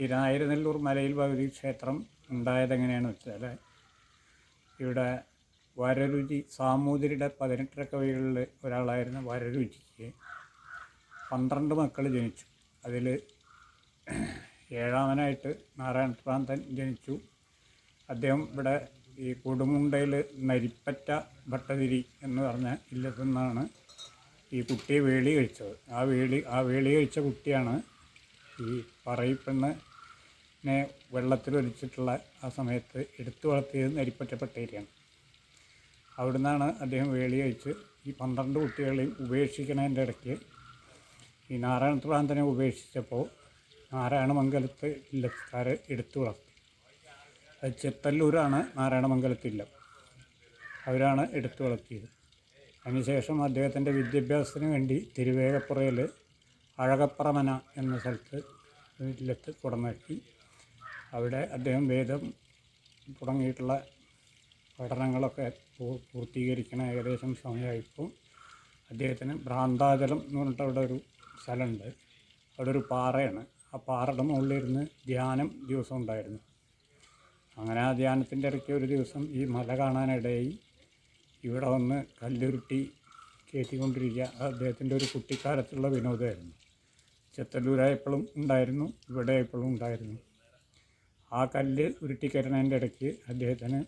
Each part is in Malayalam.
ഈ നായരനെല്ലൂർ മലയിൽ ഭഗവതി ക്ഷേത്രം ഉണ്ടായത് എങ്ങനെയാണെന്ന് വെച്ചാൽ ഇവിടെ വരരുചി സാമൂതിരിയുടെ പതിനെട്ടര കവികളിൽ ഒരാളായിരുന്ന വരരുചിക്ക് പന്ത്രണ്ട് മക്കൾ ജനിച്ചു. അതിൽ ഏഴാമനായിട്ട് നാരായണ പ്രാന്തൻ ജനിച്ചു. അദ്ദേഹം ഇവിടെ ഈ കൊടുമുണ്ടയിൽ നരിപ്പറ്റ ഭട്ടതിരി എന്ന് പറഞ്ഞ ഇല്ലത്തു നിന്നാണ് ഈ കുട്ടിയെ വേളി കഴിച്ചത് ആ വേളി ആ വേളി കഴിച്ച കുട്ടിയാണ് ഈ പറയിപ്പെണ്ണിനെ വെള്ളത്തിലൊലിച്ചിട്ടുള്ള ആ സമയത്ത് എടുത്തു വളർത്തിയത് നരിപ്പറ്റ ഭട്ടതിരിയാണ് അവിടുന്നാണ് അദ്ദേഹം വേളി കഴിച്ച് ഈ പന്ത്രണ്ട് കുട്ടികളെയും ഉപേക്ഷിക്കണതിന്റെ ഇടയ്ക്ക്. ഈ നാരായണ പ്രാന്തനെ ഉപേക്ഷിച്ചപ്പോൾ നാരായണമംഗലത്ത് ഇല്ലക്കാർ എടുത്തു വളർത്തി. അത് ചെത്തല്ലൂരാണ് നാരായണമംഗലത്തില്ലം അവരാണ് എടുത്തു വളർത്തിയത്. അതിനുശേഷം അദ്ദേഹത്തിന്റെ വിദ്യാഭ്യാസത്തിന് വേണ്ടി തിരുവേഗപ്പുറയിൽ അഴകപ്പറമന എന്ന സ്ഥലത്ത് ഇല്ലത്ത് കുടമാക്കി അവിടെ അദ്ദേഹം വേദം തുടങ്ങിയിട്ടുള്ള പഠനങ്ങളൊക്കെ പൂർത്തീകരിക്കണ ഏകദേശം സമയമായപ്പോൾ അദ്ദേഹത്തിന് ഭ്രാന്താചലം എന്ന് പറഞ്ഞിട്ട് അവിടെ ഒരു സ്ഥലമുണ്ട്. അവിടെ ഒരു പാറയാണ്. ആ പാറയുടെ മുകളിലിരുന്ന് ധ്യാനം ദിവസം ഉണ്ടായിരുന്നു. അങ്ങനെ ആ ധ്യാനത്തിന്റെ ഇടയ്ക്ക് ഒരു ദിവസം ഈ മല കാണാനിടയായി. ഇവിടെ വന്ന് കല്ലുരുട്ടി കയറ്റിക്കൊണ്ടിരിക്കുക. അദ്ദേഹത്തിന്റെ ഒരു കുട്ടിക്കാലത്തുള്ള വിനോദമായിരുന്നു. ചെത്തല്ലൂരായപ്പോഴും ഉണ്ടായിരുന്നു ഇവിടെ ആയപ്പോഴും ഉണ്ടായിരുന്നു. ആ കല്ല് ഉരുട്ടിക്കരണതിന്റെ ഇടയ്ക്ക് അദ്ദേഹത്തിന്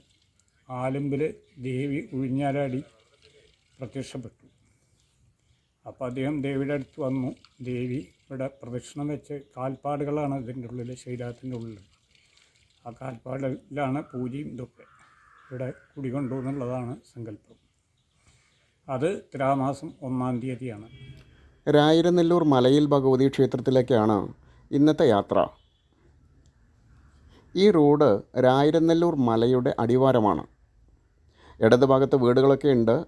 ആലുമ്പിൽ ദേവി ഉഴിഞ്ഞാലാടി പ്രത്യക്ഷപ്പെട്ടു. അപ്പോൾ അദ്ദേഹം ദേവിയുടെ അടുത്ത് വന്നു. ദേവി ഇവിടെ പ്രദക്ഷിണം വെച്ച് കാൽപ്പാടുകളാണ് ഇതിന്റെ ഉള്ളിൽ ശരീരത്തിന്റെ ഉള്ളിൽ. ആ കാൽപ്പാടിലാണ് പൂജയും ഇതൊക്കെ ഇവിടെ കുടികൊണ്ടു എന്നുള്ളതാണ് സങ്കല്പം. അത് തിരാമാസം ഒന്നാം തീയതിയാണ്. രായിരനെല്ലൂർ മലയിൽ ഭഗവതി ക്ഷേത്രത്തിലേക്കാണ് ഇന്നത്തെ യാത്ര. ഈ റോഡ് രായിരനെല്ലൂർ മലയുടെ അടിവാരമാണ്. ഇടത് ഭാഗത്ത് വീടുകളൊക്കെ ഉണ്ട്.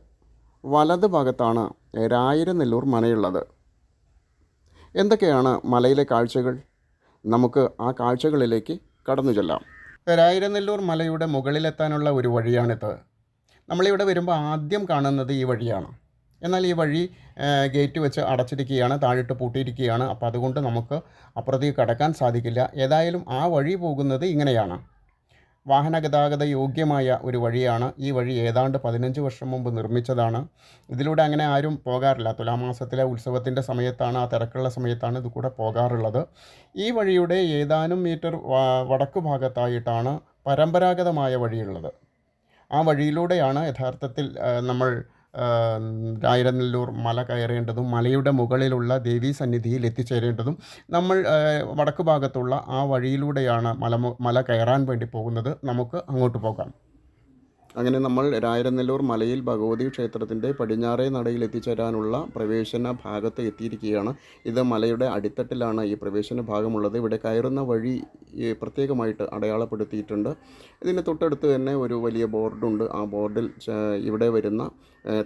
വലത് ഭാഗത്താണ് രായിരനെല്ലൂർ മനയുള്ളത് എന്തൊക്കെയാണ് മലയിലെ കാഴ്ചകൾ? നമുക്ക് ആ കാഴ്ചകളിലേക്ക് കടന്നു ചെല്ലാം. രായിരനെല്ലൂർ മലയുടെ മുകളിലെത്താനുള്ള ഒരു വഴിയാണിത്. നമ്മളിവിടെ വരുമ്പോൾ ആദ്യം കാണുന്നത് ഈ വഴിയാണ്. എന്നാൽ ഈ വഴി ഗേറ്റ് വെച്ച് അടച്ചിരിക്കുകയാണ് താഴിട്ട് പൂട്ടിയിരിക്കുകയാണ്. അപ്പോൾ അതുകൊണ്ട് നമുക്ക് അപ്പുറത്തേക്ക് കടക്കാൻ സാധിക്കില്ല. ഏതായാലും ആ വഴി പോകുന്നത് ഇങ്ങനെയാണ്. വാഹന ഗതാഗത യോഗ്യമായ ഒരു വഴിയാണ്. ഈ വഴി ഏതാണ്ട് പതിനഞ്ച് വർഷം മുമ്പ് നിർമ്മിച്ചതാണ്. ഇതിലൂടെ അങ്ങനെ ആരും പോകാറില്ല. തുലാമാസത്തിലെ ഉത്സവത്തിന്റെ സമയത്താണ് ആ തിരക്കുള്ള സമയത്താണ് ഇത് കൂടെ പോകാറുള്ളത്. ഈ വഴിയുടെ ഏതാനും മീറ്റർ വടക്കു ഭാഗത്തായിട്ടാണ് പരമ്പരാഗതമായ വഴിയുള്ളത്. ആ വഴിയിലൂടെയാണ് യഥാർത്ഥത്തിൽ നമ്മൾ രായിരനെല്ലൂർ മല കയറേണ്ടതും മലയുടെ മുകളിലുള്ള ദേവീ സന്നിധിയിൽ എത്തിച്ചേരേണ്ടതും നമ്മൾ വടക്ക് ഭാഗത്തുള്ള ആ വഴിയിലൂടെയാണ് മല മല കയറാൻ വേണ്ടി പോകുന്നത്. നമുക്ക് അങ്ങോട്ട് പോകാം. അങ്ങനെ നമ്മൾ രായരനെല്ലൂർ മലയിൽ ഭഗവതി ക്ഷേത്രത്തിന്റെ പടിഞ്ഞാറേ നടയിൽ എത്തിച്ചേരാനുള്ള പ്രവേശന ഭാഗത്ത് എത്തിയിരിക്കുകയാണ്. ഇത് മലയുടെ അടിത്തട്ടിലാണ് ഈ പ്രവേശന ഭാഗമുള്ളത്. ഇവിടെ കയറുന്ന വഴി പ്രത്യേകമായിട്ട് അടയാളപ്പെടുത്തിയിട്ടുണ്ട്. ഇതിന് തൊട്ടടുത്ത് തന്നെ ഒരു വലിയ ബോർഡുണ്ട്. ആ ബോർഡിൽ ഇവിടെ വരുന്ന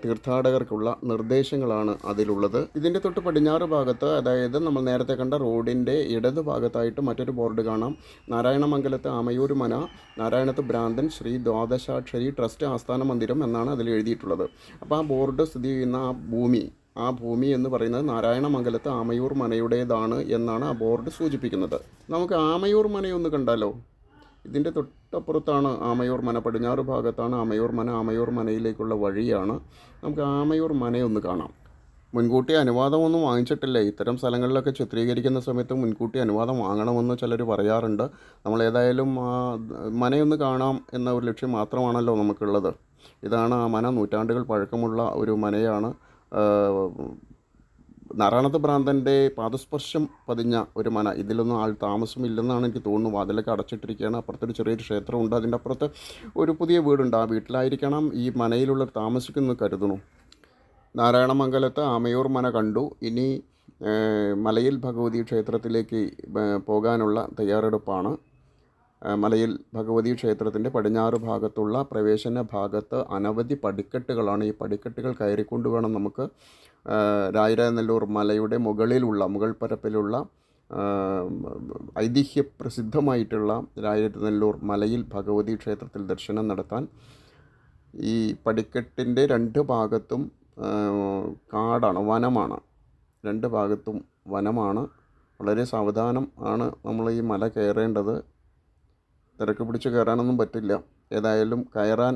തീർത്ഥാടകർക്കുള്ള നിർദ്ദേശങ്ങളാണ് അതിലുള്ളത്. ഇതിന്റെ തൊട്ട് പടിഞ്ഞാറ് ഭാഗത്ത് അതായത് നമ്മൾ നേരത്തെ കണ്ട റോഡിന്റെ ഇടത് ഭാഗത്തായിട്ട് മറ്റൊരു ബോർഡ് കാണാം. നാരായണമംഗലത്ത് ആമയൂർ മന നാരായണത്ത് ഭ്രാന്തൻ ശ്രീ ദ്വാദശാക്ഷരി ട്രസ്റ്റ് ആസ്ഥാന മന്ദിരം എന്നാണ് അതിൽ എഴുതിയിട്ടുള്ളത്. അപ്പോൾ ആ ബോർഡ് സ്ഥിതി ചെയ്യുന്ന ആ ഭൂമി ആ ഭൂമി എന്ന് പറയുന്നത് നാരായണമംഗലത്ത് ആമയൂർ മനയുടേതാണ് എന്നാണ് ആ ബോർഡ് സൂചിപ്പിക്കുന്നത്. നമുക്ക് ആമയൂർ മനയൊന്ന് കണ്ടാലോ? ഇതിന്റെ തൊട്ടപ്പുറത്താണ് ആമയൂർ മന പടിഞ്ഞാറ് ഭാഗത്താണ് ആമയൂർ മന ആമയൂർ മനയിലേക്കുള്ള വഴിയാണ്. നമുക്ക് ആമയൂർ മനയൊന്ന് കാണാം. മുൻകൂട്ടി അനുവാദമൊന്നും വാങ്ങിച്ചിട്ടില്ല. ഇത്തരം സ്ഥലങ്ങളിലൊക്കെ ചിത്രീകരിക്കുന്ന സമയത്ത് മുൻകൂട്ടി അനുവാദം വാങ്ങണമെന്ന് ചിലർ പറയാറുണ്ട്. നമ്മൾ ഏതായാലും മനയൊന്ന് കാണാം എന്ന ഒരു ലക്ഷ്യം മാത്രമാണല്ലോ നമുക്കുള്ളത്. ഇതാണ് ആ മന. നൂറ്റാണ്ടുകൾ പഴക്കമുള്ള ഒരു മനയാണ്. നാരായണത്ത് ഭ്രാന്തന്റെ പാദസ്പർശം പതിഞ്ഞ ഒരു മന. ഇതിലൊന്നും ആൾ താമസമില്ലെന്നാണ് എനിക്ക് തോന്നുന്നു. വാതിലൊക്കെ അടച്ചിട്ടിരിക്കുകയാണ്. അപ്പുറത്തൊരു ചെറിയൊരു ക്ഷേത്രമുണ്ട്. അതിന്റെ അപ്പുറത്ത് ഒരു പുതിയ വീടുണ്ട്. ആ വീട്ടിലായിരിക്കണം ഈ മനയിലുള്ള താമസിക്കുന്നു കരുതുന്നു. നാരായണമംഗലത്ത് ആമയൂർ മന കണ്ടു. ഇനി മലയിൽ ഭഗവതി ക്ഷേത്രത്തിലേക്ക് പോകാനുള്ള തയ്യാറെടുപ്പാണ്. മലയിൽ ഭഗവതി ക്ഷേത്രത്തിന്റെ പടിഞ്ഞാറ് ഭാഗത്തുള്ള പ്രവേശന ഭാഗത്ത് അനവധി പടിക്കെട്ടുകളാണ്. ഈ പടിക്കെട്ടുകൾ കയറിക്കൊണ്ട് വേണം നമുക്ക് രായരനെല്ലൂർ മലയുടെ മുകളിലുള്ള മുകൾ പരപ്പിലുള്ള ഐതിഹ്യപ്രസിദ്ധമായിട്ടുള്ള ഐതിഹ്യ പ്രസിദ്ധമായിട്ടുള്ള രായരനെല്ലൂർ മലയിൽ ഭഗവതി ക്ഷേത്രത്തിൽ ദർശനം നടത്താൻ ഈ പടിക്കെട്ടിന്റെ രണ്ട് ഭാഗത്തും കാടാണ് വനമാണ്. രണ്ട് ഭാഗത്തും വനമാണ്. വളരെ സാവധാനം ആണ് നമ്മൾ ഈ മല കയറേണ്ടത്. തിരക്ക് പിടിച്ച് കയറാനൊന്നും പറ്റില്ല. ഏതായാലും കയറാൻ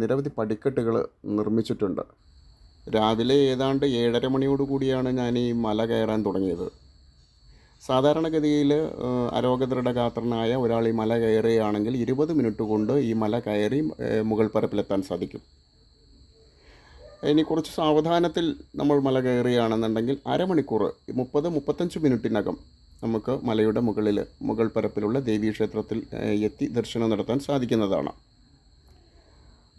നിരവധി പടിക്കെട്ടുകൾ നിർമ്മിച്ചിട്ടുണ്ട്. രാവിലെ ഏതാണ്ട് ഏഴര മണിയോട് കൂടിയാണ് ഞാൻ ഈ മല കയറാൻ തുടങ്ങിയത്. സാധാരണഗതിയിൽ അരോഗദൃഢഗാത്രനായ ഒരാൾ ഈ മല കയറുകയാണെങ്കിൽ ഇരുപത് മിനിറ്റ് കൊണ്ട് ഈ മല കയറി മുകൾ പരപ്പിലെത്താൻ സാധിക്കും. ഇനി കുറച്ച് സാവധാനത്തിൽ നമ്മൾ മല കയറുകയാണെന്നുണ്ടെങ്കിൽ അരമണിക്കൂർ മുപ്പത് മുപ്പത്തഞ്ച് മിനിറ്റിനകം നമുക്ക് മലയുടെ മുകളിൽ മുകൾ പരപ്പിലുള്ള ദേവീക്ഷേത്രത്തിൽ എത്തി ദർശനം നടത്താൻ സാധിക്കുന്നതാണ്.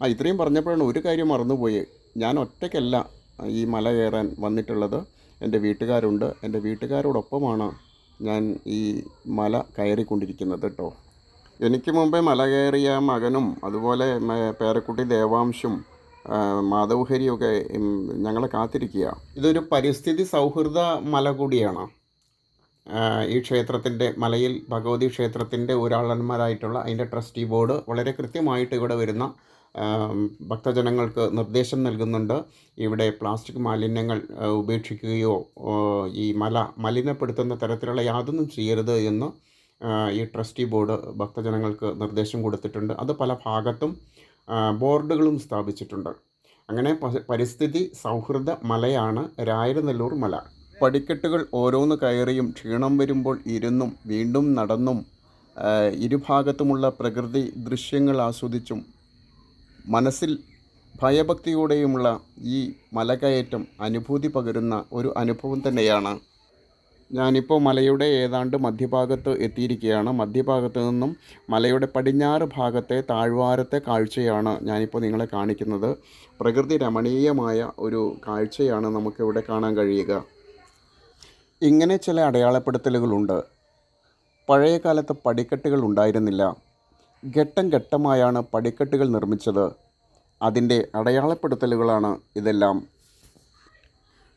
ആ ഇത്രയും പറഞ്ഞപ്പോഴാണ് ഒരു കാര്യം മറന്നുപോയി. ഞാൻ ഒറ്റയ്ക്കല്ല ഈ മല കയറാൻ വന്നിട്ടുള്ളത്. എന്റെ വീട്ടുകാരുണ്ട്. എന്റെ വീട്ടുകാരോടൊപ്പമാണ് ഞാൻ ഈ മല കയറിക്കൊണ്ടിരിക്കുന്നത് കേട്ടോ. എനിക്ക് മുമ്പേ മല കയറിയ മകനും അതുപോലെ പേരക്കുട്ടി ദേവാംശും മാധവഹരിയൊക്കെ ഞങ്ങളെ കാത്തിരിക്കുക ഇതൊരു പരിസ്ഥിതി സൗഹൃദ മല കൂടിയാണ്. ഈ ക്ഷേത്രത്തിന്റെ മലയിൽ ഭഗവതി ക്ഷേത്രത്തിന്റെ ഒരാളന്മാരായിട്ടുള്ള അതിന്റെ ട്രസ്റ്റി ബോർഡ് വളരെ കൃത്യമായിട്ട് ഇവിടെ വരുന്ന ഭക്തജനങ്ങൾക്ക് നിർദ്ദേശം നൽകുന്നുണ്ട്. ഇവിടെ പ്ലാസ്റ്റിക് മാലിന്യങ്ങൾ ഉപേക്ഷിക്കുകയോ ഈ മല മലിനപ്പെടുത്തുന്ന തരത്തിലുള്ള യാതൊന്നും ചെയ്യരുത് എന്ന് ഈ ട്രസ്റ്റി ബോർഡ് ഭക്തജനങ്ങൾക്ക് നിർദ്ദേശം കൊടുത്തിട്ടുണ്ട്. അത് പല ഭാഗത്തും ബോർഡുകളും സ്ഥാപിച്ചിട്ടുണ്ട്. അങ്ങനെ പരിസ്ഥിതി സൗഹൃദ മലയാണ് രായരനെല്ലൂർ മല. പടിക്കെട്ടുകൾ ഓരോന്ന് കയറിയും ക്ഷീണം വരുമ്പോൾ ഇരുന്നും വീണ്ടും നടന്നും ഇരുഭാഗത്തുമുള്ള പ്രകൃതി ദൃശ്യങ്ങൾ ആസ്വദിച്ചും മനസ്സിൽ ഭയഭക്തിയോടെയുമുള്ള ഈ മലകയറ്റം അനുഭൂതി പകരുന്ന ഒരു അനുഭവം തന്നെയാണ്. ഞാനിപ്പോൾ മലയുടെ ഏതാണ്ട് മധ്യഭാഗത്ത് എത്തിയിരിക്കുകയാണ്. മധ്യഭാഗത്ത് നിന്നും മലയുടെ പടിഞ്ഞാറ് ഭാഗത്തെ താഴ്വാരത്തെ കാഴ്ചയാണ് ഞാനിപ്പോൾ നിങ്ങളെ കാണിക്കുന്നത്. പ്രകൃതി രമണീയമായ ഒരു കാഴ്ചയാണ് നമുക്കിവിടെ കാണാൻ കഴിയുക. ഇങ്ങനെ ചില അടയാളപ്പെടുത്തലുകളുണ്ട്. പഴയ കാലത്ത് പടിക്കെട്ടുകൾ ഉണ്ടായിരുന്നില്ല. ഘട്ടം ഘട്ടമായാണ് പടിക്കെട്ടുകൾ നിർമ്മിച്ചത്. അതിന്റെ അടയാളപ്പെടുത്തലുകളാണ് ഇതെല്ലാം.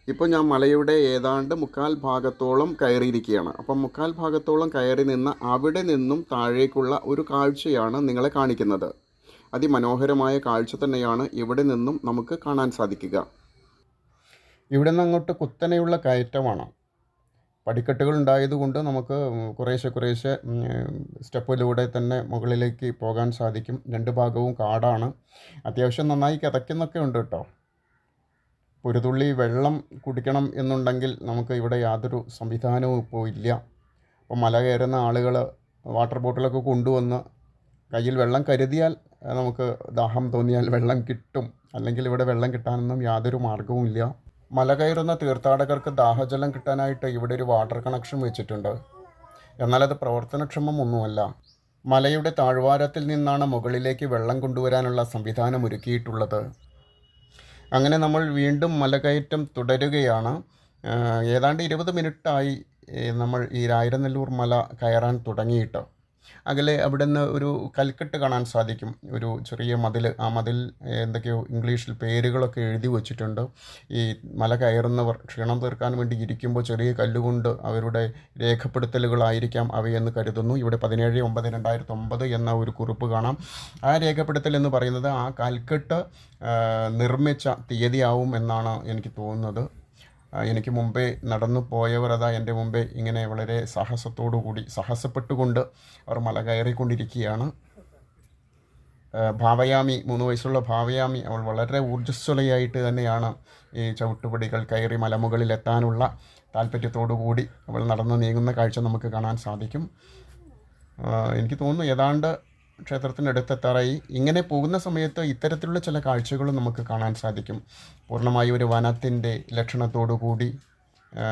ഇപ്പോൾ ഞാൻ മലയുടെ ഏതാണ്ട് മുക്കാൽ ഭാഗത്തോളം കയറിയിരിക്കുകയാണ്. അപ്പം മുക്കാൽ ഭാഗത്തോളം കയറി നിന്ന് അവിടെ നിന്നും താഴേക്കുള്ള ഒരു കാഴ്ചയാണ് നിങ്ങളെ കാണിക്കുന്നത്. അതിമനോഹരമായ കാഴ്ച തന്നെയാണ് ഇവിടെ നിന്നും നമുക്ക് കാണാൻ സാധിക്കുക. ഇവിടെ നിന്ന് അങ്ങോട്ട് കുത്തനെയുള്ള കയറ്റമാണ്. പടിക്കെട്ടുകൾ ഉണ്ടായതുകൊണ്ട് നമുക്ക് കുറേശ്ശെ കുറേശ്ശെ സ്റ്റെപ്പിലൂടെ തന്നെ മുകളിലേക്ക് പോകാൻ സാധിക്കും. രണ്ട് ഭാഗവും കാടാണ്. അത്യാവശ്യം നന്നായി കിതയ്ക്കുന്നൊക്കെ ഉണ്ട് കേട്ടോ. ഒരു തുള്ളി വെള്ളം കുടിക്കണം എന്നുണ്ടെങ്കിൽ നമുക്ക് ഇവിടെ യാതൊരു സംവിധാനവും ഇപ്പോൾ ഇല്ല. അപ്പോൾ മല കയറുന്ന ആളുകൾ വാട്ടർ ബോട്ടിലൊക്കെ കൊണ്ടുവന്ന് കയ്യിൽ വെള്ളം കരുതിയാൽ നമുക്ക് ദാഹം തോന്നിയാൽ വെള്ളം കിട്ടും. അല്ലെങ്കിൽ ഇവിടെ വെള്ളം കിട്ടാനൊന്നും യാതൊരു മാർഗവും ഇല്ല മല കയറുന്ന തീർത്ഥാടകർക്ക് ദാഹജലം കിട്ടാനായിട്ട് ഇവിടെ ഒരു വാട്ടർ കണക്ഷൻ വെച്ചിട്ടുണ്ട്. എന്നാൽ അത് പ്രവർത്തനക്ഷമം ഒന്നുമല്ല മലയുടെ താഴ്വാരത്തിൽ നിന്നാണ് മുകളിലേക്ക് വെള്ളം കൊണ്ടുവരാനുള്ള സംവിധാനം ഒരുക്കിയിട്ടുള്ളത്. അങ്ങനെ നമ്മൾ വീണ്ടും മലകയറ്റം തുടരുകയാണ്. ഏതാണ്ട് ഇരുപത് മിനിറ്റായി നമ്മൾ ഈ രായിരനെല്ലൂർ മല കയറാൻ തുടങ്ങിയിട്ട്. അകലെ അവിടെ നിന്ന് ഒരു കൽക്കെട്ട് കാണാൻ സാധിക്കും. ഒരു ചെറിയ മതിൽ ആ മതിൽ എന്തൊക്കെയോ ഇംഗ്ലീഷിൽ പേരുകളൊക്കെ എഴുതി വച്ചിട്ടുണ്ട്. ഈ മല കയറുന്നവർ ക്ഷീണം തീർക്കാൻ വേണ്ടി ഇരിക്കുമ്പോൾ ചെറിയ കല്ലുകൊണ്ട് അവരുടെ രേഖപ്പെടുത്തലുകളായിരിക്കാം അവയെന്ന് കരുതുന്നു. ഇവിടെ പതിനേഴ് ഒമ്പത് രണ്ടായിരത്തി ഒമ്പത് എന്ന ഒരു കുറിപ്പ് കാണാം. ആ രേഖപ്പെടുത്തൽ എന്ന് പറയുന്നത് ആ കൽക്കെട്ട് നിർമ്മിച്ച തീയതിയാവും എന്നാണ് എനിക്ക് തോന്നുന്നത്. എനിക്ക് മുമ്പേ നടന്നു പോയവർ അതാ എന്റെ മുമ്പേ ഇങ്ങനെ വളരെ സാഹസത്തോടു കൂടി സാഹസപ്പെട്ടുകൊണ്ട് അവർ മല കയറിക്കൊണ്ടിരിക്കുകയാണ്. ഭാവയാമി മൂന്ന് വയസ്സുള്ള ഭാവയാമി അവൾ വളരെ ഊർജസ്വലയായിട്ട് തന്നെയാണ് ഈ ചവിട്ടുപടികൾ കയറി മലമുകളിലെത്താനുള്ള താല്പര്യത്തോടു കൂടി അവൾ നടന്നു നീങ്ങുന്ന കാഴ്ച നമുക്ക് കാണാൻ സാധിക്കും. എനിക്ക് തോന്നുന്നു ഏതാണ്ട് ക്ഷേത്രത്തിനടുത്തെത്താറായി. ഇങ്ങനെ പോകുന്ന സമയത്ത് ഇത്തരത്തിലുള്ള ചില കാഴ്ചകളും നമുക്ക് കാണാൻ സാധിക്കും. പൂർണമായി ഒരു വനത്തിന്റെ കൂടി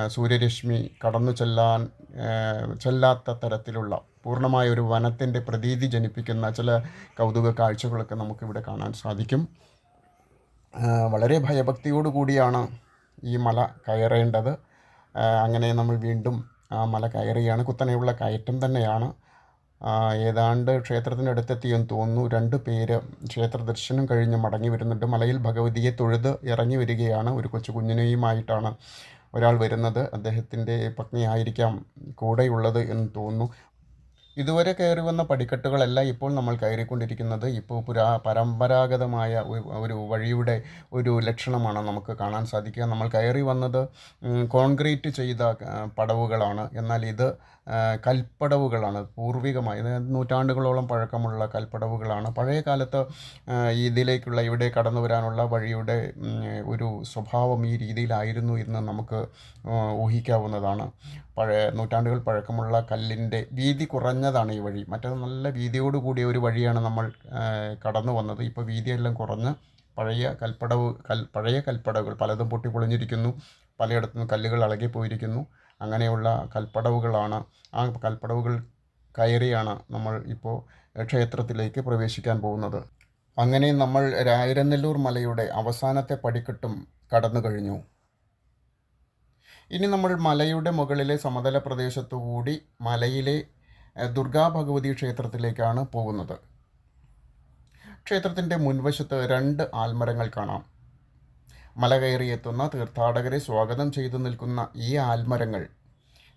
സൂര്യരശ്മി കടന്നു ചെല്ലാൻ ചെല്ലാത്ത തരത്തിലുള്ള പൂർണമായ ഒരു വനത്തിന്റെ പ്രതീതി ജനിപ്പിക്കുന്ന ചില കൗതുക കാഴ്ചകളൊക്കെ നമുക്കിവിടെ കാണാൻ സാധിക്കും. വളരെ ഭയഭക്തിയോടു കൂടിയാണ് ഈ മല കയറേണ്ടത്. അങ്ങനെ നമ്മൾ വീണ്ടും ആ മല കയറുകയാണ്. കുത്തനെയുള്ള കയറ്റം തന്നെയാണ്. ഏതാണ്ട് ക്ഷേത്രത്തിനടുത്തെത്തിയെന്ന് തോന്നുന്നു. രണ്ട് പേര് ക്ഷേത്ര ദർശനം കഴിഞ്ഞ് മടങ്ങി വരുന്നുണ്ട്. മലയിൽ ഭഗവതിയെ തൊഴുത് ഇറങ്ങി വരികയാണ് ഒരു കൊച്ചു കുഞ്ഞിനെയുമായിട്ടാണ് ഒരാൾ വരുന്നത്. അദ്ദേഹത്തിന്റെ പത്നിയായിരിക്കാം കൂടെയുള്ളത് എന്ന് തോന്നുന്നു. ഇതുവരെ കയറി വന്ന പടിക്കെട്ടുകളല്ല ഇപ്പോൾ നമ്മൾ കയറിക്കൊണ്ടിരിക്കുന്നത് ഇപ്പോൾ പുരാ പരമ്പരാഗതമായ ഒരു- വഴിയുടെ ഒരു ലക്ഷണമാണ് നമുക്ക് കാണാൻ സാധിക്കുക. നമ്മൾ കയറി വന്നത് കോൺക്രീറ്റ് ചെയ്ത പടവുകളാണ്. എന്നാൽ ഇത് കൽപ്പടവുകളാണ്. പൂർവികമായി നൂറ്റാണ്ടുകളോളം പഴക്കമുള്ള കൽപ്പടവുകളാണ്. പഴയ കാലത്ത് ഇതിലേക്കുള്ള ഇവിടെ കടന്നു വരാനുള്ള വഴിയുടെ ഒരു സ്വഭാവം ഈ രീതിയിലായിരുന്നു എന്ന് നമുക്ക് ഊഹിക്കാവുന്നതാണ്. പഴയ നൂറ്റാണ്ടുകൾ പഴക്കമുള്ള കല്ലിന്റെ വീതി കുറഞ്ഞതാണ് ഈ വഴി. മറ്റേത് നല്ല വീതിയോട് കൂടിയ ഒരു വഴിയാണ് നമ്മൾ കടന്നു വന്നത്. ഇപ്പോൾ വീതിയെല്ലാം കുറഞ്ഞ് പഴയ കൽപ്പടവ് കൽ പഴയ കൽപ്പടവുകൾ പലതും പൊട്ടി പൊളിഞ്ഞിരിക്കുന്നു പലയിടത്തും കല്ലുകൾ ഇളകിപ്പോയിരിക്കുന്നു അങ്ങനെയുള്ള കൽപ്പടവുകളാണ് ആ കൽപ്പടവുകൾ കയറിയാണ് നമ്മൾ ഇപ്പോൾ ക്ഷേത്രത്തിലേക്ക് പ്രവേശിക്കാൻ പോകുന്നത്. അങ്ങനെ നമ്മൾ രായിരനെല്ലൂർ മലയുടെ അവസാനത്തെ പടിക്കെട്ടും കടന്നു കഴിഞ്ഞു. ഇനി നമ്മൾ മലയുടെ മുകളിലെ സമതല പ്രദേശത്തുകൂടി മലയിലെ ദുർഗാ ഭഗവതി ക്ഷേത്രത്തിലേക്കാണ് പോകുന്നത്. ക്ഷേത്രത്തിന്റെ മുൻവശത്ത് രണ്ട് ആൽമരങ്ങൾ കാണാം. മല കയറിയെത്തുന്ന തീർത്ഥാടകരെ സ്വാഗതം ചെയ്തു നിൽക്കുന്ന ഈ ആൽമരങ്ങൾ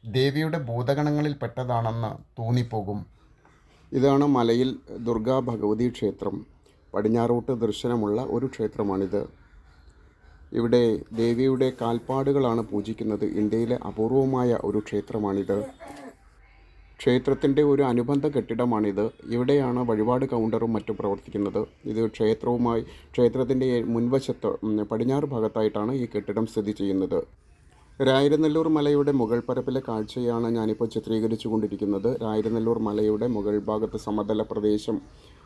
ദേവിയുടെ ഭൂതഗണങ്ങളിൽ പെട്ടതാണെന്ന് തോന്നിപ്പോകും. ഇതാണ് മലയിൽ ദുർഗാ ഭഗവതി ക്ഷേത്രം. പടിഞ്ഞാറോട്ട് ദർശനമുള്ള ഒരു ക്ഷേത്രമാണിത്. ഇവിടെ ദേവിയുടെ കാൽപ്പാടുകളാണ് പൂജിക്കുന്നത്. ഇന്ത്യയിലെ അപൂർവമായ ഒരു ക്ഷേത്രമാണിത്. ക്ഷേത്രത്തിന്റെ ഒരു അനുബന്ധ കെട്ടിടമാണിത്. ഇവിടെയാണ് വഴിപാട് കൗണ്ടറും മറ്റും പ്രവർത്തിക്കുന്നത്. ഇത് ക്ഷേത്രവുമായി ക്ഷേത്രത്തിന്റെ മുൻവശത്ത് പടിഞ്ഞാറ് ഭാഗത്തായിട്ടാണ് ഈ കെട്ടിടം സ്ഥിതി ചെയ്യുന്നത്. രായിരനെല്ലൂർ മലയുടെ മുകൾ പരപ്പിലെ കാഴ്ചയാണ് ഞാനിപ്പോൾ ചിത്രീകരിച്ചു കൊണ്ടിരിക്കുന്നത് രായിരനെല്ലൂർ മലയുടെ മുകൾ ഭാഗത്ത് സമതല പ്രദേശം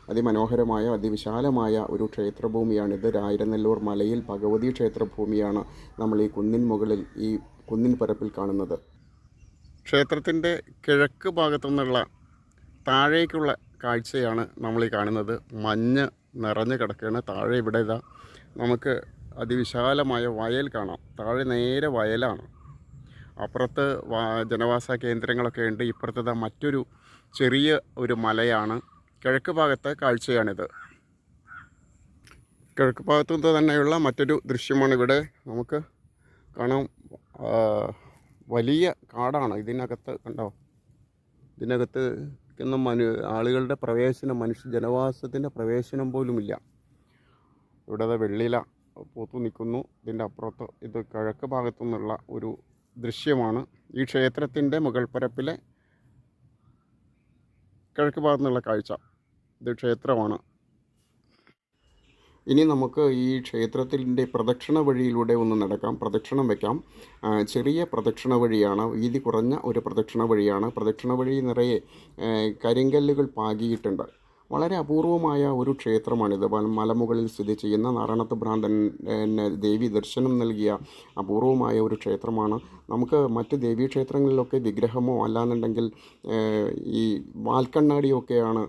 അതിമനോഹരമായ അതിവിശാലമായ ഒരു ക്ഷേത്രഭൂമിയാണിത്. രായിരനെല്ലൂർ മലയിൽ ഭഗവതി ക്ഷേത്രഭൂമിയാണ് നമ്മൾ ഈ കുന്നിൻ മുകളിൽ ഈ കുന്നിൻ പരപ്പിൽ കാണുന്നത്. ക്ഷേത്രത്തിന്റെ കിഴക്ക് ഭാഗത്തു നിന്നുള്ള താഴേക്കുള്ള കാഴ്ചയാണ് നമ്മൾ ഈ കാണുന്നത്. മഞ്ഞ് നിറഞ്ഞു കിടക്കുകയാണ്. താഴെ ഇവിടെ ഇതാ നമുക്ക് അതിവിശാലമായ വയൽ കാണാം. താഴെ നേരെ വയലാണ്. അപ്പുറത്ത് ജനവാസ കേന്ദ്രങ്ങളൊക്കെ ഉണ്ട്. ഇപ്പുറത്തത് മറ്റൊരു ചെറിയ ഒരു മലയാണ്. കിഴക്ക് ഭാഗത്തെ കാഴ്ചയാണിത്. കിഴക്ക് ഭാഗത്തു തന്നെയുള്ള മറ്റൊരു ദൃശ്യമാണ് ഇവിടെ നമുക്ക് കാണാം വലിയ കാടാണ് ഇതിനകത്ത് കണ്ടോ? ഇതിനകത്ത് നിൽക്കുന്ന മനു ആളുകളുടെ പ്രവേശനം മനുഷ്യ ജനവാസത്തിന്റെ പ്രവേശനം പോലുമില്ല. ഇവിടെ വെള്ളില പൂത്തു നിൽക്കുന്നു. ഇതിന്റെ അപ്പുറത്ത് ഇത് കിഴക്ക് ഭാഗത്തു നിന്നുള്ള ഒരു ദൃശ്യമാണ്. ഈ ക്ഷേത്രത്തിന്റെ മുകൾ പരപ്പിലെ കിഴക്ക് ഭാഗത്തു നിന്നുള്ള കാഴ്ച. ഇത് ക്ഷേത്രമാണ്. ഇനി നമുക്ക് ഈ ക്ഷേത്രത്തിന്റെ പ്രദക്ഷിണ വഴിയിലൂടെ ഒന്ന് നടക്കാം. പ്രദക്ഷിണം വയ്ക്കാം ചെറിയ പ്രദക്ഷിണ വഴിയാണ് വീതി കുറഞ്ഞ ഒരു പ്രദക്ഷിണ വഴിയാണ്. പ്രദക്ഷിണ വഴി നിറയെ കരിങ്കല്ലുകൾ പാകിയിട്ടുണ്ട്. വളരെ അപൂർവമായ ഒരു ക്ഷേത്രമാണിത്. മലമുകളിൽ സ്ഥിതി ചെയ്യുന്ന നാരായണത്ത് ഭ്രാന്തൻ ദേവി ദർശനം നൽകിയ അപൂർവമായ ഒരു ക്ഷേത്രമാണ്. നമുക്ക് മറ്റ് ദേവീ ക്ഷേത്രങ്ങളിലൊക്കെ വിഗ്രഹമോ അല്ലാന്നുണ്ടെങ്കിൽ ഈ വാൽക്കണ്ണാടിയൊക്കെയാണ്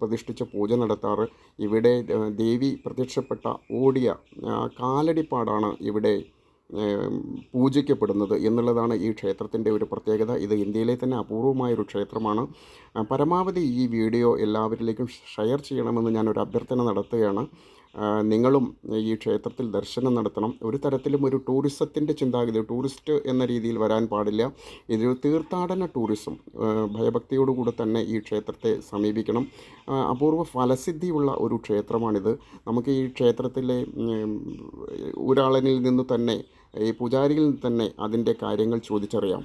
പ്രതിഷ്ഠിച്ച് പൂജ നടത്താറ്. ഇവിടെ ദേവി പ്രത്യക്ഷപ്പെട്ട ഓടിയ കാലടിപ്പാടാണ് ഇവിടെ പൂജിക്കപ്പെടുന്നത് എന്നുള്ളതാണ് ഈ ക്ഷേത്രത്തിന്റെ ഒരു പ്രത്യേകത. ഇത് ഇന്ത്യയിലെ തന്നെ അപൂർവമായൊരു ക്ഷേത്രമാണ്. പരമാവധി ഈ വീഡിയോ എല്ലാവരിലേക്കും ഷെയർ ചെയ്യണമെന്ന് ഞാനൊരു അഭ്യർത്ഥന നടത്തുകയാണ്. നിങ്ങളും ഈ ക്ഷേത്രത്തിൽ ദർശനം നടത്തണം. ഒരു തരത്തിലും ഒരു ടൂറിസത്തിന്റെ ചിന്താഗതി ടൂറിസ്റ്റ് എന്ന രീതിയിൽ വരാൻ പാടില്ല. ഇതൊരു തീർത്ഥാടന ടൂറിസം. ഭയഭക്തിയോടുകൂടെ തന്നെ ഈ ക്ഷേത്രത്തെ സമീപിക്കണം. അപൂർവ ഫലസിദ്ധിയുള്ള ഒരു ക്ഷേത്രമാണിത്. നമുക്ക് ഈ ക്ഷേത്രത്തിലെ ഒരാളിൽ നിന്ന് തന്നെ ഈ പൂജാരിയിൽ തന്നെ അതിന്റെ കാര്യങ്ങൾ ചോദിച്ചറിയാം.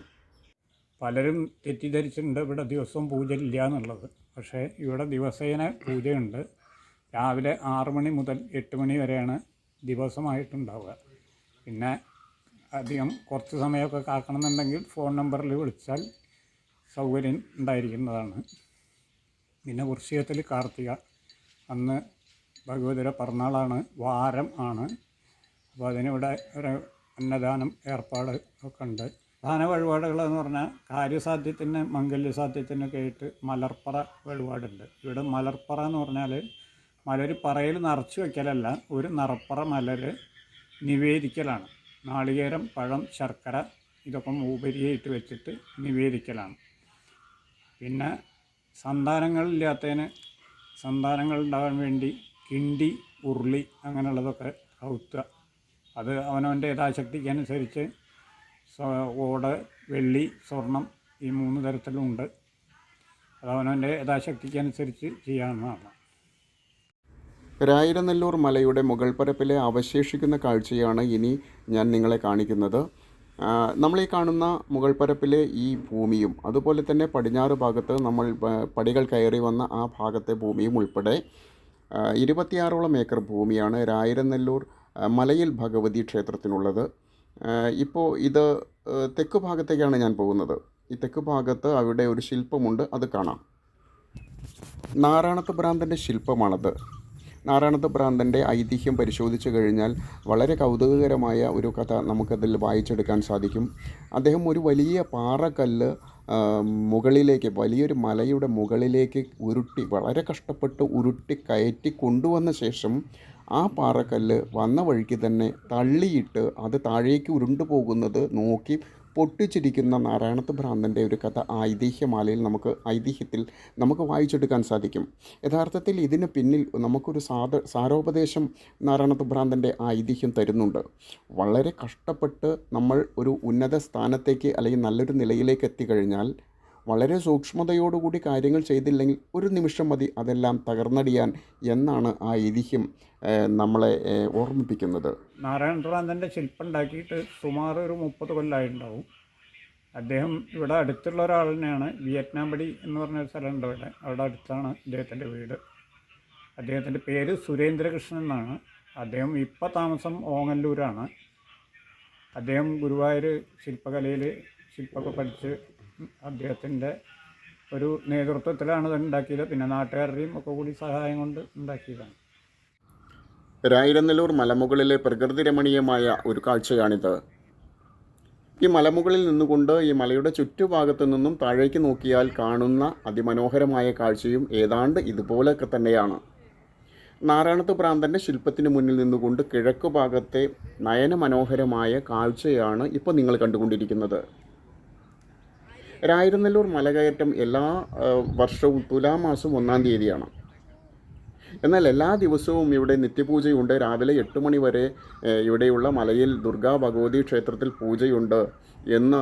പലരും തെറ്റിദ്ധരിച്ചിട്ടുണ്ട് ഇവിടെ ദിവസവും പൂജ ഇല്ല എന്നുള്ളത്. പക്ഷേ ഇവിടെ ദിവസേന പൂജയുണ്ട്. രാവിലെ ആറ് മണി മുതൽ എട്ട് മണി വരെയാണ് ദിവസമായിട്ടുണ്ടാവുക. പിന്നെ അധികം കുറച്ച് സമയമൊക്കെ കാക്കണമെന്നുണ്ടെങ്കിൽ ഫോൺ നമ്പറിൽ വിളിച്ചാൽ സൗകര്യം ഉണ്ടായിരിക്കുന്നതാണ്. പിന്നെ വൃശ്ചികത്തിൽ കാർത്തിക. അന്ന് ഭഗവതിയുടെ പിറന്നാളാണ് വാരം ആണ്. അപ്പോൾ അതിനിവിടെ ഒരു അന്നദാനം ഏർപ്പാട് ഒക്കെ ഉണ്ട്. പ്രധാന വഴിപാടുകൾ എന്ന് പറഞ്ഞാൽ കാര്യസാധ്യത്തിന് മംഗല്യസാധ്യത്തിനൊക്കെ ആയിട്ട് മലർപ്പറ വഴിപാടുണ്ട്. ഇവിടെ മലർപ്പറ എന്ന് പറഞ്ഞാൽ മലര് പറയിൽ നിറച്ച് വയ്ക്കലല്ല ഒരു നിറപ്പറ മലർ നിവേദിക്കലാണ്. നാളികേരം പഴം ശർക്കര ഇതൊക്കെ മൂപരിയായിട്ട് വെച്ചിട്ട് നിവേദിക്കലാണ്. പിന്നെ സന്താനങ്ങളില്ലാത്തതിന് സന്താനങ്ങൾ ഉണ്ടാകാൻ വേണ്ടി കിണ്ടി ഉരുളി അങ്ങനെയുള്ളതൊക്കെ കൗത്തുക അത് അവനവന്റെ യഥാശക്തിക്ക് അനുസരിച്ച് ഓട് വെള്ളി സ്വർണം ഈ മൂന്ന് തരത്തിലുമുണ്ട് അത് അവനവന്റെ യഥാശക്തിക്ക് അനുസരിച്ച് ചെയ്യാവുന്നതാണ്. രായിരനെല്ലൂർ മലയുടെ മുകൾ പരപ്പിലെ അവശേഷിക്കുന്ന കാഴ്ചയാണ് ഇനി ഞാൻ നിങ്ങളെ കാണിക്കുന്നത്. നമ്മളീ കാണുന്ന മുകൾ പരപ്പിലെ ഈ ഭൂമിയും അതുപോലെ തന്നെ പടിഞ്ഞാറ് ഭാഗത്ത് നമ്മൾ പടികൾ കയറി വന്ന ആ ഭാഗത്തെ ഭൂമിയും ഉൾപ്പെടെ ഇരുപത്തിയാറോളം ഏക്കർ ഭൂമിയാണ് രായിരനെല്ലൂർ മലയിൽ ഭഗവതി ക്ഷേത്രത്തിനുള്ളത്. ഇപ്പോൾ ഇത് തെക്ക് ഭാഗത്തേക്കാണ് ഞാൻ പോകുന്നത്. ഈ തെക്ക് ഭാഗത്ത് അവിടെ ഒരു ശില്പമുണ്ട് അത് കാണാം. നാരായണത്ത് ഭ്രാന്തന്റെ ശില്പമാണത്. നാരായണത്ത് ഭ്രാന്തന്റെ ഐതിഹ്യം പരിശോധിച്ചു കഴിഞ്ഞാൽ വളരെ കൗതുകകരമായ ഒരു കഥ നമുക്കതിൽ വായിച്ചെടുക്കാൻ സാധിക്കും. അദ്ദേഹം ഒരു വലിയ പാറക്കല്ല് മുകളിലേക്ക് വലിയൊരു മലയുടെ മുകളിലേക്ക് ഉരുട്ടി വളരെ കഷ്ടപ്പെട്ട് ഉരുട്ടി കയറ്റി കൊണ്ടുവന്ന ശേഷം ആ പാറക്കല്ല് വന്ന വഴിക്ക് തന്നെ തള്ളിയിട്ട് അത് താഴേക്ക് ഉരുണ്ടു പോകുന്നത് നോക്കി പൊട്ടിച്ചിരിക്കുന്ന നാരായണത്ത് ഭ്രാന്തന്റെ ഒരു കഥ ഐതിഹ്യമാലയിൽ നമുക്ക് ഐതിഹ്യത്തിൽ നമുക്ക് വായിച്ചെടുക്കാൻ സാധിക്കും. യഥാർത്ഥത്തിൽ ഇതിന് പിന്നിൽ നമുക്കൊരു സാധ സാരോപദേശം നാരായണത്ത് ഭ്രാന്തന്റെ ഐതിഹ്യം തരുന്നുണ്ട്. വളരെ കഷ്ടപ്പെട്ട് നമ്മൾ ഒരു ഉന്നത സ്ഥാനത്തേക്ക് അല്ലെങ്കിൽ നല്ലൊരു നിലയിലേക്ക് എത്തിക്കഴിഞ്ഞാൽ വളരെ സൂക്ഷ്മതയോടുകൂടി കാര്യങ്ങൾ ചെയ്തില്ലെങ്കിൽ ഒരു നിമിഷം മതി അതെല്ലാം തകർന്നടിയാൻ എന്നാണ് ആ ഐതിഹ്യം നമ്മളെ ഓർമ്മിപ്പിക്കുന്നത്. നാരായണ ഭ്രാന്തന്റെ ശില്പം ഉണ്ടാക്കിയിട്ട് സുമാർ ഒരു മുപ്പത് കൊല്ലമായിട്ടുണ്ടാവും അദ്ദേഹം ഇവിടെ അടുത്തുള്ള ഒരാൾ തന്നെയാണ്. വിയറ്റ്നാം പടി എന്ന് പറഞ്ഞ ഒരു സ്ഥലമുണ്ട് ഇവിടെ അവിടെ അടുത്താണ് അദ്ദേഹത്തിന്റെ വീട്. അദ്ദേഹത്തിന്റെ പേര് സുരേന്ദ്രകൃഷ്ണൻ എന്നാണ്. അദ്ദേഹം ഇപ്പോൾ താമസം ഓങ്ങല്ലൂരാണ്. അദ്ദേഹം ഗുരുവായൂർ ശില്പകലയിൽ ശില്പമൊക്കെ പഠിച്ച് അദ്ദേഹത്തിന്റെ ഒരു നേതൃത്വത്തിലാണ് ഉണ്ടാക്കിയത്. പിന്നെ നാട്ടുകാരുടെയും ഒക്കെ കൂടി സഹായം കൊണ്ട് ഉണ്ടാക്കിയതാണ്. രായിരനെല്ലൂർ മലമുകളിലെ പ്രകൃതി രമണീയമായ ഒരു കാഴ്ചയാണിത്. ഈ മലമുകളിൽ നിന്നുകൊണ്ട് ഈ മലയുടെ ചുറ്റുഭാഗത്തു നിന്നും താഴേക്ക് നോക്കിയാൽ കാണുന്ന അതിമനോഹരമായ കാഴ്ചയും ഏതാണ്ട് ഇതുപോലെയൊക്കെ തന്നെയാണ്. നാരായണത്ത് പ്രാന്തന്റെ ശില്പത്തിന് മുന്നിൽ നിന്നുകൊണ്ട് കിഴക്ക് ഭാഗത്തെ നയനമനോഹരമായ കാഴ്ചയാണ് ഇപ്പോൾ നിങ്ങൾ കണ്ടുകൊണ്ടിരിക്കുന്നത്. രായിരനെല്ലൂർ മലകയറ്റം എല്ലാ വർഷവും വർഷവും തുലാമാസം ഒന്നാം തീയതിയാണ്. എന്നാൽ എല്ലാ ദിവസവും ഇവിടെ നിത്യപൂജയുണ്ട്. രാവിലെ എട്ട് മണി വരെ ഇവിടെയുള്ള മലയിൽ ദുർഗാ ഭഗവതി ക്ഷേത്രത്തിൽ പൂജയുണ്ട് എന്ന്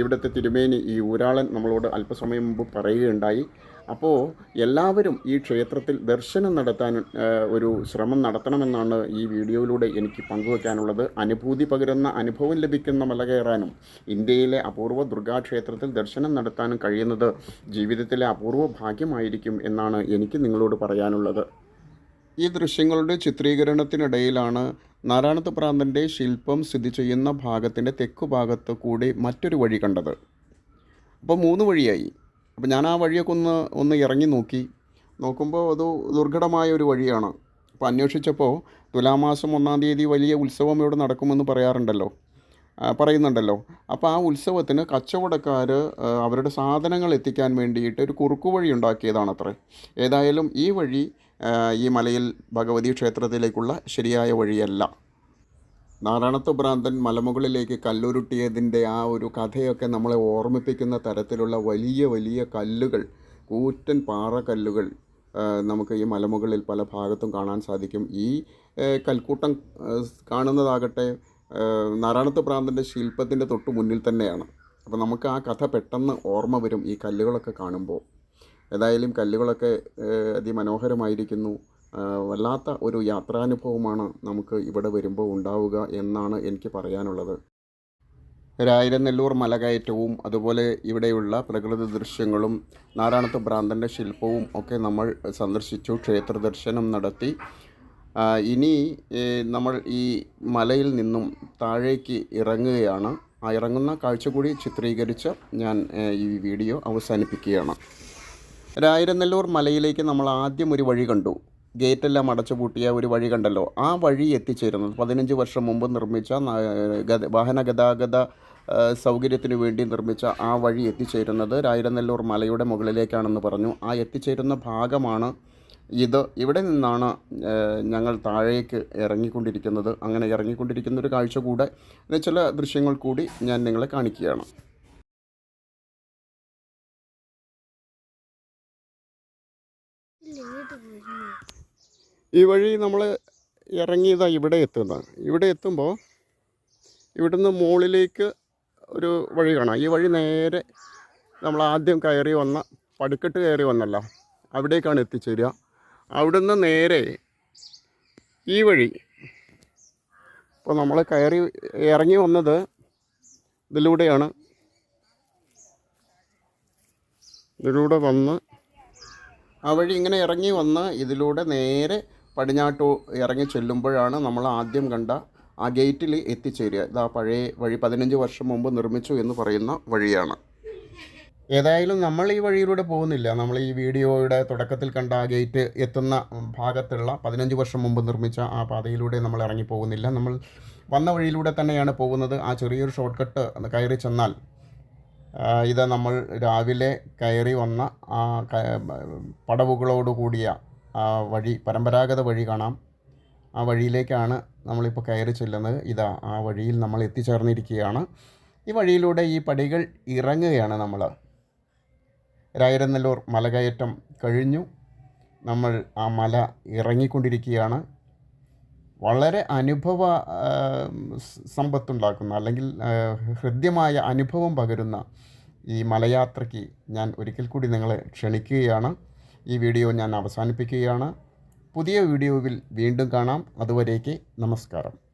ഇവിടുത്തെ തിരുമേനി ഈ ഊരാളൻ നമ്മളോട് അല്പസമയം മുമ്പ് പറയുകയുണ്ടായി. അപ്പോൾ എല്ലാവരും ഈ ക്ഷേത്രത്തിൽ ദർശനം നടത്താൻ ഒരു ശ്രമം നടത്തണമെന്നാണ് ഈ വീഡിയോയിലൂടെ എനിക്ക് പങ്കുവെക്കാനുള്ളത്. അനുഭൂതി പകരുന്ന അനുഭവം ലഭിക്കുന്ന മല കയറാനും ഇന്ത്യയിലെ അപൂർവ ദുർഗാക്ഷേത്രത്തിൽ ദർശനം നടത്താനും കഴിയുന്നത് ജീവിതത്തിലെ അപൂർവ ഭാഗ്യമായിരിക്കും എന്നാണ് എനിക്ക് നിങ്ങളോട് പറയാനുള്ളത്. ഈ ദൃശ്യങ്ങളുടെ ചിത്രീകരണത്തിനിടയിലാണ് നാരായണത്ത് പ്രാന്തന്റെ ശില്പം സ്ഥിതി ചെയ്യുന്ന ഭാഗത്തിന്റെ തെക്കു ഭാഗത്ത് കൂടി മറ്റൊരു വഴി കണ്ടത്. അപ്പോൾ മൂന്ന് വഴിയായി. അപ്പോൾ ഞാൻ ആ വഴിയൊക്കെ ഒന്ന് ഒന്ന് ഇറങ്ങി നോക്കി. നോക്കുമ്പോൾ അത് ദുർഘടമായ ഒരു വഴിയാണ്. അപ്പോൾ അന്വേഷിച്ചപ്പോൾ തുലാമാസം ഒന്നാം തീയതി വലിയ ഉത്സവം ഇവിടെ നടക്കുമെന്ന് പറയാറുണ്ടല്ലോ. പറയുന്നുണ്ടല്ലോ. അപ്പോൾ ആ ഉത്സവത്തിന് കച്ചവടക്കാർ അവരുടെ സാധനങ്ങൾ എത്തിക്കാൻ വേണ്ടിയിട്ട് ഒരു കുറുക്കുവഴി ഉണ്ടാക്കിയതാണത്രേ. ഏതായാലും ഈ വഴി ഈ മലയിൽ ഭഗവതി ക്ഷേത്രത്തിലേക്കുള്ള ശരിയായ വഴിയല്ല. നാരായണത്വ ഭ്രാന്തൻ മലമുകളിലേക്ക് കല്ലുരുട്ടിയതിന്റെ ആ ഒരു കഥയൊക്കെ നമ്മളെ ഓർമ്മിപ്പിക്കുന്ന തരത്തിലുള്ള വലിയ വലിയ കല്ലുകൾ കൂറ്റൻ പാറക്കല്ലുകൾ കല്ലുകൾ നമുക്ക് ഈ മലമുകളിൽ പല ഭാഗത്തും കാണാൻ സാധിക്കും. ഈ കൽക്കൂട്ടം കാണുന്നതാകട്ടെ നാരായണത്വ ഭ്രാന്തന്റെ ശില്പത്തിന്റെ തൊട്ട് മുന്നിൽ തന്നെയാണ്. അപ്പോൾ നമുക്ക് ആ കഥ പെട്ടെന്ന് ഓർമ്മ വരും ഈ കല്ലുകളൊക്കെ കാണുമ്പോൾ. ഏതായാലും കല്ലുകളൊക്കെ അതിമനോഹരമായിരിക്കുന്നു. വല്ലാത്ത ഒരു യാത്രാനുഭവമാണ് നമുക്ക് ഇവിടെ വരുമ്പോൾ ഉണ്ടാവുക എന്നാണ് എനിക്ക് പറയാനുള്ളത്. രായിരനെല്ലൂർ മലകയറ്റവും അതുപോലെ ഇവിടെയുള്ള പ്രകൃതി ദൃശ്യങ്ങളും നാരായണത്ത് ഭ്രാന്തന്റെ ശില്പവും ഒക്കെ നമ്മൾ സന്ദർശിച്ചു ക്ഷേത്ര ദർശനം നടത്തി. ഇനി നമ്മൾ ഈ മലയിൽ നിന്നും താഴേക്ക് ഇറങ്ങുകയാണ്. ആ ഇറങ്ങുന്ന കാഴ്ച കൂടി ചിത്രീകരിച്ച് ഞാൻ ഈ വീഡിയോ അവസാനിപ്പിക്കുകയാണ്. രായിരനെല്ലൂർ മലയിലേക്ക് നമ്മൾ ആദ്യം ഒരു വഴി കണ്ടു. ഗേറ്റെല്ലാം അടച്ചു പൂട്ടിയ ഒരു വഴി കണ്ടല്ലോ. ആ വഴി എത്തിച്ചേരുന്നത് പതിനഞ്ച് വർഷം മുമ്പ് നിർമ്മിച്ച വാഹന ഗതാഗത സൗകര്യത്തിന് വേണ്ടി നിർമ്മിച്ച ആ വഴി എത്തിച്ചേരുന്നത് രായിരനെല്ലൂർ മലയുടെ മുകളിലേക്കാണെന്ന് പറഞ്ഞു. ആ എത്തിച്ചേരുന്ന ഭാഗമാണ് ഇത്. ഇവിടെ നിന്നാണ് ഞങ്ങൾ താഴേക്ക് ഇറങ്ങിക്കൊണ്ടിരിക്കുന്നത്. അങ്ങനെ ഇറങ്ങിക്കൊണ്ടിരിക്കുന്ന ഒരു കാഴ്ച കൂടെ. ചില ദൃശ്യങ്ങൾ കൂടി ഞാൻ നിങ്ങളെ കാണിക്കുകയാണ്. ഈ വഴി നമ്മൾ ഇറങ്ങിയതാണ് ഇവിടെ എത്തുന്നത് ഇവിടെ എത്തുമ്പോൾ ഇവിടുന്ന് മുകളിലേക്ക് ഒരു വഴി കാണാം. ഈ വഴി നേരെ നമ്മൾ ആദ്യം കയറി വന്ന പടിക്കെട്ട് കയറി വന്നല്ലോ. അവിടേക്കാണ് എത്തിച്ചേരുക. അവിടുന്ന് നേരെ ഈ വഴി ഇപ്പോൾ നമ്മൾ കയറി ഇറങ്ങി വന്നത് ഇതിലൂടെയാണ്. ഇതിലൂടെ വന്ന് ആ വഴി ഇങ്ങനെ ഇറങ്ങി വന്ന് ഇതിലൂടെ നേരെ പടിഞ്ഞാട്ട് ഇറങ്ങി ചെല്ലുമ്പോഴാണ് നമ്മൾ ആദ്യം കണ്ട ആ ഗേറ്റിൽ എത്തിച്ചേരുക. ഇതാ പഴയ വഴി പതിനഞ്ച് വർഷം മുമ്പ് നിർമ്മിച്ചു എന്ന് പറയുന്ന വഴിയാണ്. ഏതായാലും നമ്മൾ ഈ വഴിയിലൂടെ പോകുന്നില്ല. നമ്മൾ ഈ വീഡിയോയുടെ തുടക്കത്തിൽ കണ്ട ആ ഗേറ്റ് എത്തുന്ന ഭാഗത്തുള്ള പതിനഞ്ച് വർഷം മുമ്പ് നിർമ്മിച്ച ആ പാതയിലൂടെ നമ്മൾ ഇറങ്ങി പോകുന്നില്ല. നമ്മൾ വന്ന വഴിയിലൂടെ തന്നെയാണ് പോകുന്നത്. ആ ചെറിയൊരു ഷോർട്ട് കട്ട് കയറി ചെന്നാൽ ആ, ഇത് നമ്മൾ രാവിലെ കയറി വന്ന ആ പടവുകളോട് കൂടിയ ആ വഴി പരമ്പരാഗത വഴി കാണാം. ആ വഴിയിലേക്കാണ് നമ്മളിപ്പോൾ കയറി ചെല്ലുന്നത്. ഇതാ ആ വഴിയിൽ നമ്മൾ എത്തിച്ചേർന്നിരിക്കുകയാണ്. ഈ വഴിയിലൂടെ ഈ പടികൾ ഇറങ്ങുകയാണ് നമ്മൾ. രായരനല്ലൂർ മലകയറ്റം കഴിഞ്ഞു. നമ്മൾ ആ മല ഇറങ്ങിക്കൊണ്ടിരിക്കുകയാണ്. വളരെ അനുഭവ സമ്പത്തുണ്ടാക്കുന്ന അല്ലെങ്കിൽ ഹൃദ്യമായ അനുഭവം പകരുന്ന ഈ മലയാത്രയ്ക്ക് ഞാൻ ഒരിക്കൽ കൂടി നിങ്ങളെ ക്ഷണിക്കുകയാണ്. ഈ വീഡിയോ ഞാൻ അവസാനിപ്പിക്കുകയാണ്. പുതിയ വീഡിയോയിൽ വീണ്ടും കാണാം. അതുവരേക്ക് നമസ്കാരം.